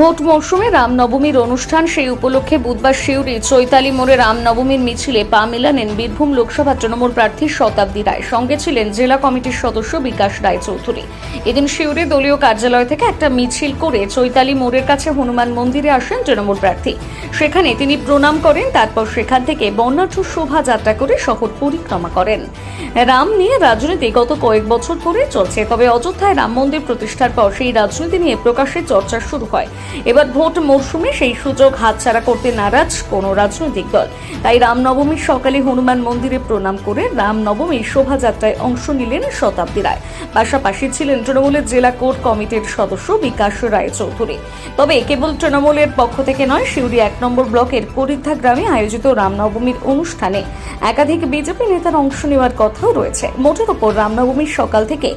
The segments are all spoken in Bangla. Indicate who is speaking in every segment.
Speaker 1: ভোট মৌসুমে রামনবমীর অনুষ্ঠান, সেই উপলক্ষে বুধবার শিউরি চৈতালি মোড়ে রামনবমীর মিছিলে পা মেলালেন বীরভূম লোকসভা তৃণমূল প্রার্থী শতাব্দী রায়। সঙ্গে ছিলেন জেলা কমিটির সদস্য বিকাশ রায় চৌধুরী। এদিন শিউরে দলীয় কার্যালয় থেকে একটা মিছিল করে চৈতালি মোড়ের কাছে হনুমান মন্দিরে আসেন তৃণমূল প্রার্থী। সেখানে তিনি প্রণাম করেন, তারপর সেখান থেকে বর্ণাঢ্য শোভাযাত্রা করে শহর পরিক্রমা করেন। রাম নিয়ে রাজনীতি গত কয়েক বছর ধরে চলছে, তবে অযোধ্যায় রাম মন্দির প্রতিষ্ঠার পর সেই রাজনীতি নিয়ে প্রকাশ্যে চর্চা শুরু হয়। এবার ভোট মরশুমে সেই সুযোগ হাতছাড়া করতে নারাজ কোনো রাজনৈতিক দল। তাই রামনবমীর সকালে হনুমান মন্দিরে প্রণাম করে রামনবমীর শোভাযাত্রায় অংশ নিলেন শতাব্দী রায়। পাশাপাশি ছিলেন তৃণমূলের জেলা কোর কমিটির সদস্য বিকাশ রায় চৌধুরী। তবে কেবল তৃণমূলের পক্ষ থেকে নয় শিউরি এক নম্বর ব্লকের করিদ্ধা গ্রামে আয়োজিত রামনবমীর অনুষ্ঠানে একাধিক বিজেপি নেতার অংশ নেওয়ার কথাও রয়েছে। মোটের ওপর রামনবমীর সকাল থেকে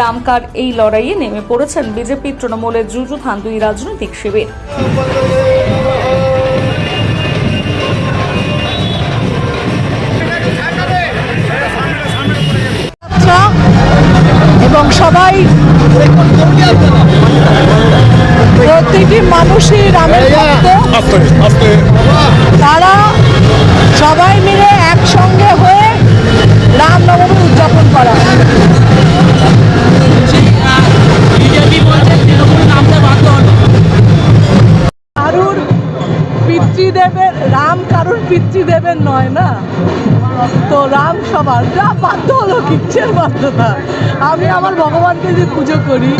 Speaker 1: রামকার এই লড়াইয়ে নেমে পড়েছেন বিজেপি তৃণমূলের যুযুধান দুই রাজনৈতিক শিবির।
Speaker 2: এবং সবাই প্রতিটি মানুষই রামের ভক্ত। তারা সবাই মিলে একসঙ্গে পিতৃদেবের নয় না? তো রাম সবার যা বাধ্য হলো কিচ্ছের বাধ্যতা। আমি আমার ভগবানকে যদি পুজো করি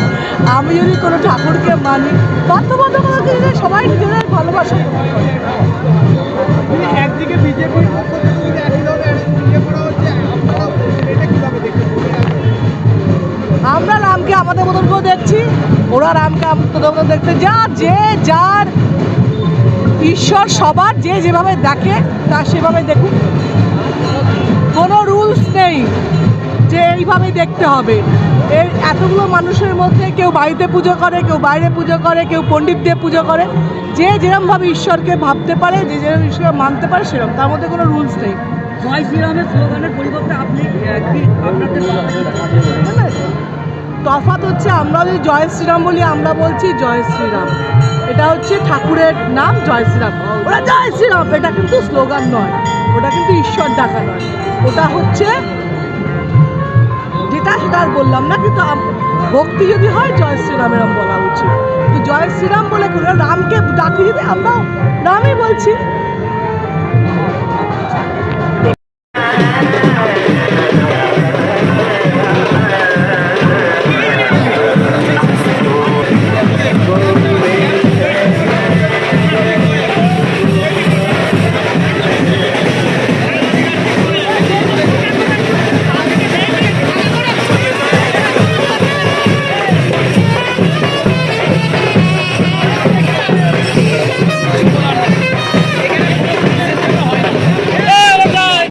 Speaker 2: আমি যদি কোনো ঠাকুরকে মানি বাধ্যবাধকতা কিন্তু সবাই নিজেদের ভালোবাসা
Speaker 3: একদিকে বিজেপির যদি
Speaker 2: আমরা রামকে আমাদের মতন করে দেখছি ওরা রামকে আমাদের মতন দেখতে যা যে যার ঈশ্বর সবার, যে যেভাবে দেখে, তা সেভাবে দেখুক। কোনো রুলস নেই যে এইভাবেই দেখতে হবে। এই এতগুলো মানুষের মধ্যে কেউ বাড়িতে পুজো করে, কেউ বাইরে পুজো করে, কেউ পণ্ডিত দিয়ে পুজো করে। যে যেরমভাবে ঈশ্বরকে ভাবতে পারে, যে যেরকম ঈশ্বর মানতে পারে সেরকম তার মধ্যে কোনো রুলস নেই।
Speaker 4: জয় শ্রীরামের স্লোগানের পরিবর্তে আপনি?
Speaker 2: তফাৎ হচ্ছে, আমরা যদি জয় শ্রীরাম বলি, আমরা বলছি জয় শ্রীরাম। এটা হচ্ছে ঠাকুরের নাম জয় শ্রীরাম। ওরা জয় শ্রীরাম, এটা কিন্তু স্লোগান নয়, ওটা কিন্তু ঈশ্বর ডাকা নয়। ওটা হচ্ছে যেটা সেটা আর বললাম না, কিন্তু ভক্তি যদি হয়, জয় শ্রীরাম এরম বলা উচিত। তো জয় শ্রীরাম বলে কোনো রামকে ডাকি যদি আমরা রামই বলছি।